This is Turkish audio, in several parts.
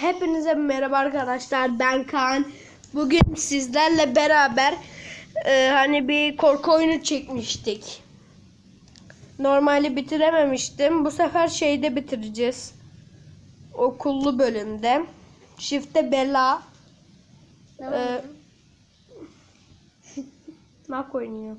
Hepinize merhaba arkadaşlar. Ben Kaan. Bugün sizlerle beraber e, hani bir korku oyunu çekmiştik. Normali bitirememiştim. Bu sefer şeyde bitireceğiz. Okullu bölümde. Şifte Bela. E, Nak oynuyor.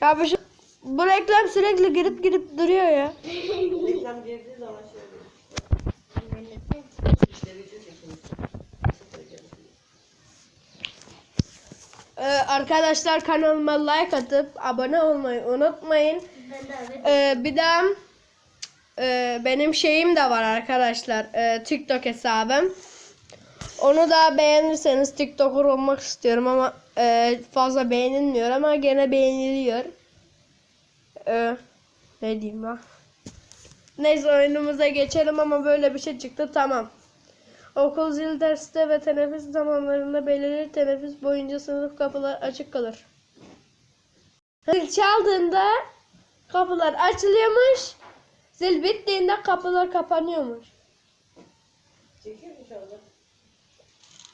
Ya bu, şu- bu reklam sürekli girip girip duruyor ya. Reklam girdiği zaman şey oluyor. İşte video çekilmiş. Ee, arkadaşlar kanalıma like atıp abone olmayı unutmayın. Ee, bir daha e, benim şeyim de var arkadaşlar. e, TikTok hesabım. Onu da beğenirseniz TikToker olmak istiyorum ama e, fazla beğenilmiyor ama gene beğeniliyor. Ee, ne diyeyim ben? Neyse oyunumuza geçelim ama böyle bir şey çıktı tamam. Okul zil derste ve teneffüs zamanlarında belirli teneffüs boyunca sınıf kapılar açık kalır. Zil çaldığında kapılar açılıyormuş. Zil bittiğinde kapılar kapanıyormuş. Çekiyor mu şu anda?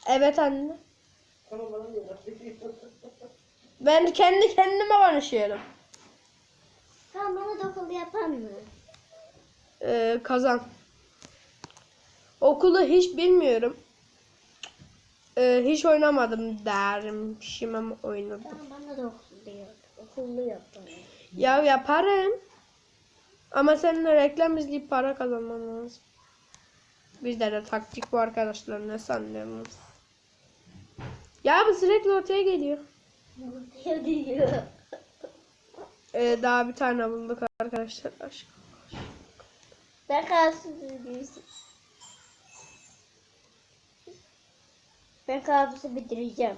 Evet anne. Ben kendi kendime konuşuyorum. Tamam bana dokul yapan mı? Ee, kazan. Okulu hiç bilmiyorum. Ee, hiç oynamadım dermişim ama oynadım. Tamam bana da okul diyor. Okullu yap bana. Ya yaparım. Ama seninle reklam izleyip para kazanman lazım. Bizde de taktik bu arkadaşlar ne sanıyorsunuz? Ya bu sürekli ortaya geliyor. Diyor diyor. Ee, daha bir tane bulduk arkadaşlar. Aşk. Ben kalsın diyorsun. Ben kabusu bitireceğim.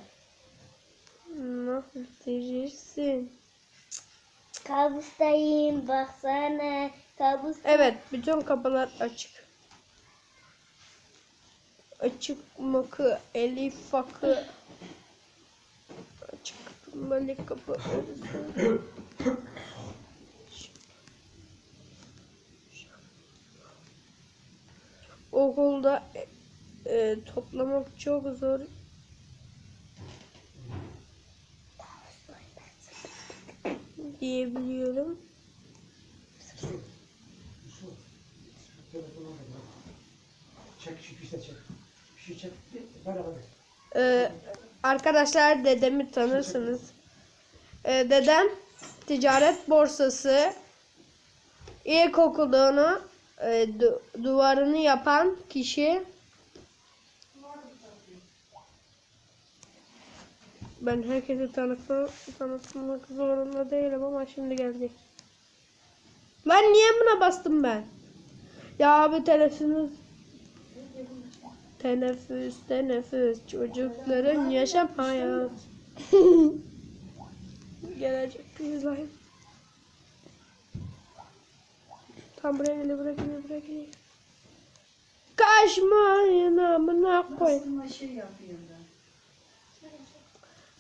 Nasıl bitirirsin? Kabustayım baksana. Kabus. Evet bütün kapılar açık. Açık makı, elif fakı. Açık malik kapı. Okulda e, e, toplamak çok zor. diyebiliyorum. Çek şu piste çek. Şu çek. Beraber. Ee, arkadaşlar dedemi tanırsınız. Ee, dedem ticaret borsası ilkokulda onu e, du- duvarını yapan kişi ben herkese tanıtma, tanıtmak zorunda değilim ama şimdi geldi. Lan niye buna bastım ben? Ya abi teneffüs Teneffüs, teneffüs, çocukların yaşam hayat. Gelecek bir Tam buraya geliyor, buraya geliyor, buraya geliyor. Kaçmayın amına koy.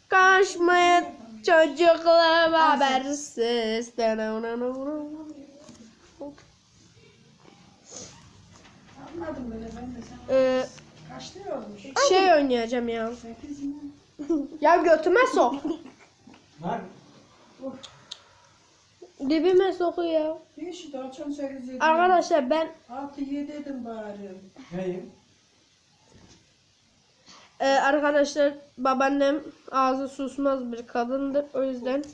Kaçmayın çocuklar habersiz. Ee, Kaç lira olmuş? şey oynayacağım ya. ya götüme sok. Var. Dibime sokuyor. Beş, sekiz, yedi. Arkadaşlar ben Altı, yedi dedim bari. Neyim? e, arkadaşlar babaannem ağzı susmaz bir kadındır. O yüzden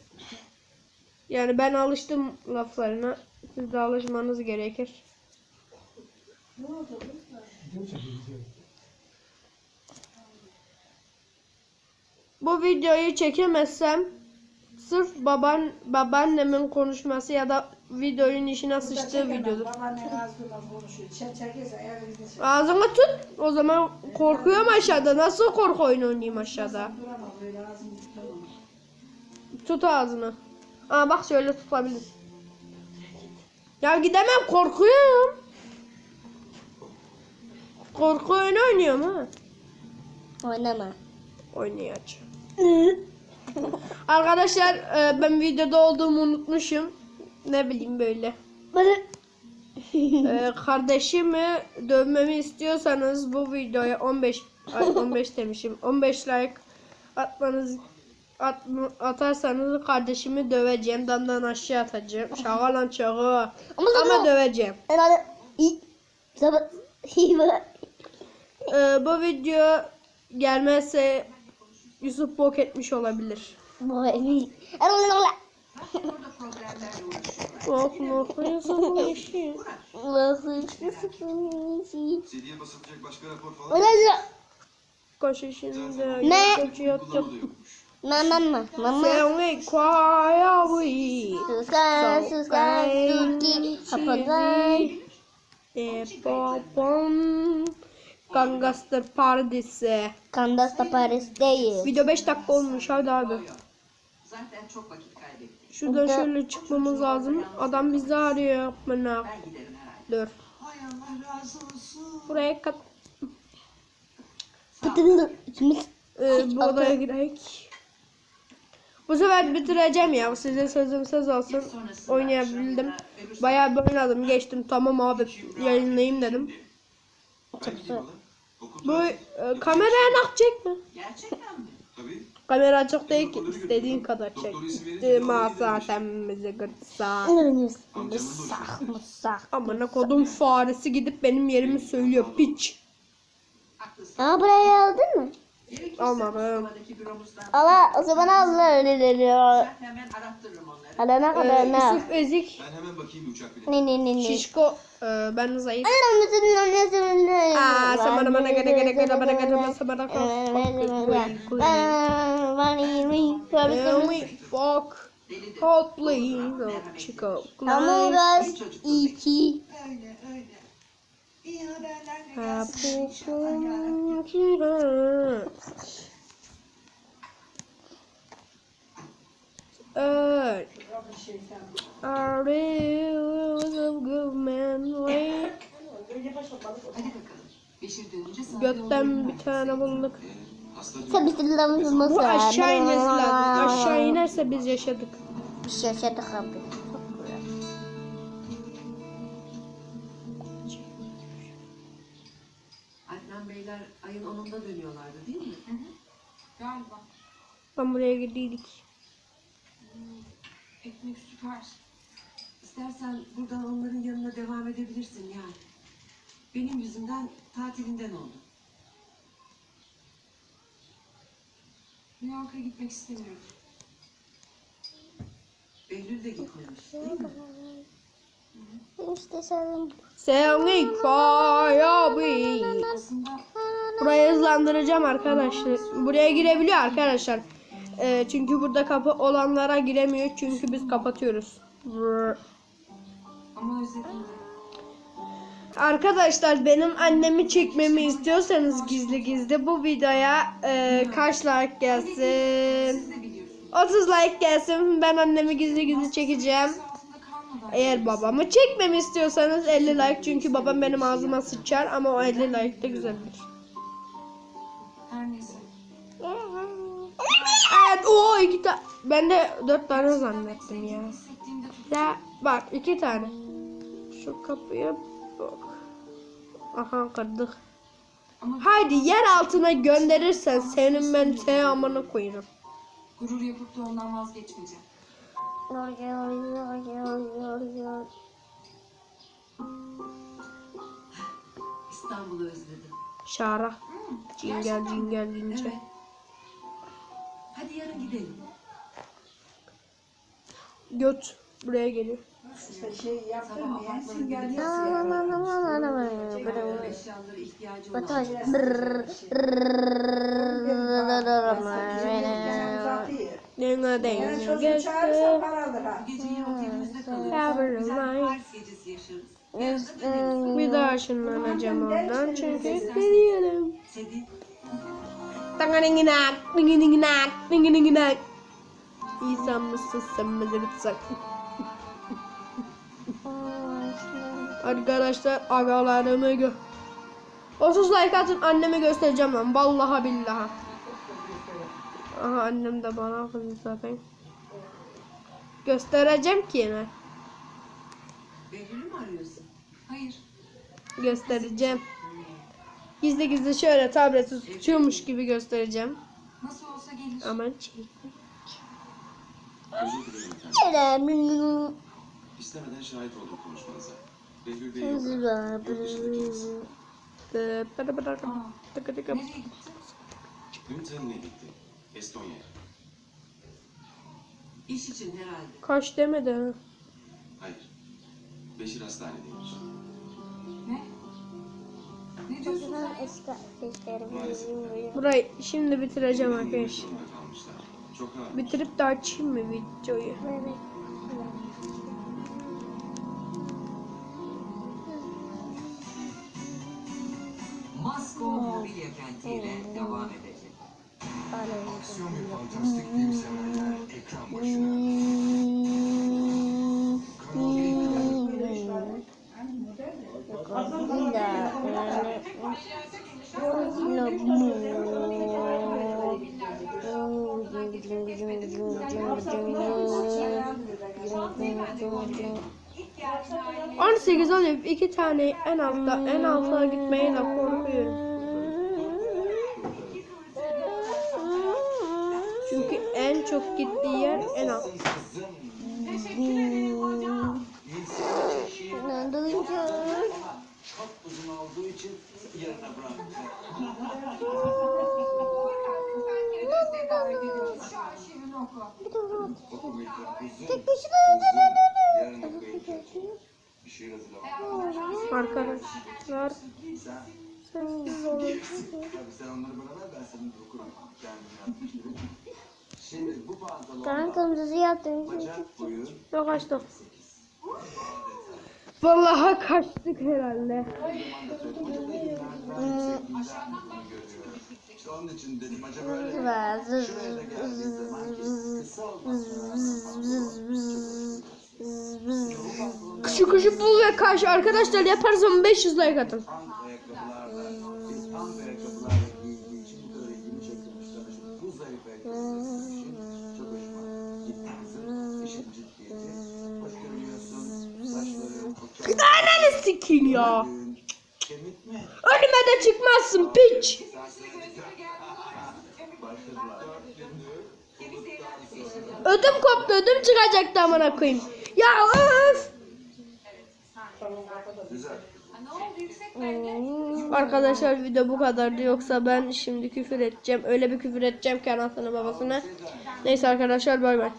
yani ben alıştım laflarına. Siz de alışmanız gerekir. Musun? Gidiyor. Bu videoyu çekemezsem sırf baban babaannemin konuşması ya da videonun işine sıçtığı videodur. Babaannen konuşuyor. Ağzını tut. O zaman korkuyorum aşağıda. Nasıl korku oyunu oynayayım aşağıda? Duramam böyle ağzını tutamam. Tut ağzını. Aa bak şöyle tutabilir. Ya gidemem korkuyorum. Korku oyunu oynuyorum ha. Oynama. Oynayacağım. Arkadaşlar e, ben videoda olduğumu unutmuşum. Ne bileyim böyle. Bana Ee, kardeşimi dövmemi istiyorsanız bu videoya 15 ay 15 demişim. 15 like atmanız at, atarsanız kardeşimi döveceğim. Damdan aşağı atacağım. Şaka lan şaka. Ama ama döveceğim. Herhalde ilk zaman Ee, bu video gelmezse Yusuf bok etmiş olabilir. Bok bok Yusuf bu işi CD'ye basılacak başka rapor falan Koş işinde Ne? koşuyor kullanılıyormuş. Mama mama. Sen kwaya bu Susan susan suki hapadan. E popom Gangster. Kandasta Paris'teyiz. Video 5 dakika olmuş hadi abi. Zaten çok vakit kaybettik. Şuradan şöyle çıkmamız lazım. Adam bizi arıyor. Bana. Ben giderim herhalde. Dur. Hay Allah razı olsun. Buraya kat İkimiz e, bu odaya girek. Bu sefer bitireceğim ya. Size sözüm söz olsun. Oynayabildim. Bayağı bir oynadım. Geçtim. Tamam abi yayınlayayım dedim. Gideyim oğlum. Okul Bu tatil. e, kameraya nakacak mı? Gerçekten mi? Tabii. Kamera açık değil ki. istediğin kadar çek. Dima zaten bizi gırtsa. Amcamın da Musak hoşuna musak. Amına kodum faresi gidip benim yerimi söylüyor. Piç. Aa burayı aldın mı? Almadım. Allah o zaman Allah öyle ben hemen arattırırım onları. Alana Ee, kadar ne? Yusuf Ezik. Ben hemen bakayım bir uçak bileti. Ne ne ne ne. Şişko. e, ben zayıf. Aa, Aa, samana bana gele gele gele bana gele samana Can we fuck Delidir. hot please oh, Chico Among Us 2 Öyle öyle. İyi haberler de Happy gelsin inşallah yarabbim. Earth Götten bir tane bulduk. Tabii Bu aşağı inmesi lazım Aşağı inerse biz yaşadık Yaşadık abi. 10'unda dönüyorlardı değil mi? Galiba. Ben buraya gidiydik Ekmek süper. İstersen buradan onların yanına devam edebilirsin yani. Benim yüzümden tatilinden oldu. New York'a gitmek istemiyorum. Behlül de gitmemiş değil mi? İşte sen Seni fire Aslında Burayı hızlandıracağım arkadaşlar. Buraya girebiliyor arkadaşlar. Ee, çünkü burada kapı olanlara giremiyor. Çünkü biz kapatıyoruz. Arkadaşlar benim annemi çekmemi istiyorsanız gizli gizli bu videoya e, kaç like gelsin? Siz de biliyorsunuz. 30 like gelsin. Ben annemi gizli gizli çekeceğim. Eğer babamı çekmemi istiyorsanız 50 like çünkü babam benim ağzıma sıçar ama o 50 like de güzeldir. Her neyse. Evet o iki tane. Ben de dört tane zannettim ya. Ya bak iki tane. Şu kapıya bak. Aha kırdık. Haydi yer altına gönderirsen senin ben te amına koyarım. gurur yapıp da ondan vazgeçmeyeceğim. İstanbul'u özledim. Şara. Cingel cingel cince. Evet. Hadi yarın gidelim. Göt buraya geliyor. İşte şey yaptım Sabah ya. olan. Denge denge çağırırsan para alır ha. Bu gece yine otelimizde kalıyoruz. Haber Güzel bir. Paris gecesi yaşarız. Bir daha ışınlanacağım oradan çünkü. Sedi, Tanganinginak, dingininginak, dingininginak. İnsan mısın sen bize bitsak. Arkadaşlar agalarımı gö 30 like atın annemi göstereceğim lan vallahi billahi. Aha annem de bana kızdı zaten. Göstereceğim ki yine. Behlül'ü mü arıyorsun? Hayır. Göstereceğim. Gizli gizli şöyle tableti tutuyormuş gibi göstereceğim. Nasıl olsa gelir. Aman çek. Özür dilerim efendim. Kerem. İstemeden şahit oldum konuşmanıza. Behlül Bey yok. Yurt dışında kendisi. Nereye gitti? Dün gitti. Estonya. İş için herhalde. Kaç demedi ha. Hayır. Beşir hastanedeymiş. Ne? Ne diyorsun sen? Eski. Burayı şimdi bitireceğim arkadaşlar. Çok ağır. Bitirip de açayım mı videoyu? Evet. Masko mobilya kentiyle devam edecek. Aksiyon ve fantastik film severler ekran başına. 18 alıp iki tane en altta en alta gitmeye de korkuyorum. Çünkü en çok gittiği yer en alt. Uzun olduğu için yarına bıraktık. Tek başına Yarın Arkadaşlar sessiz olun. Şimdi bu pantolon Kankam yaptım. bacak boyu Yok açtım. Vallahi kaçtık herhalde. İşte onun için dedim acaba böyle şuraya da geldiği zaman kısa olmasın. Kışı kışı bul ve kaç arkadaşlar yaparsam 500 like atın. Ananı sikin ya. Önüme de çıkmazsın piç. Ödüm koptu ödüm çıkacaktı amına koyayım. Ya öf. Arkadaşlar video bu kadardı yoksa ben şimdi küfür edeceğim. Öyle bir küfür edeceğim ki anasını babasını. Neyse arkadaşlar bay bay.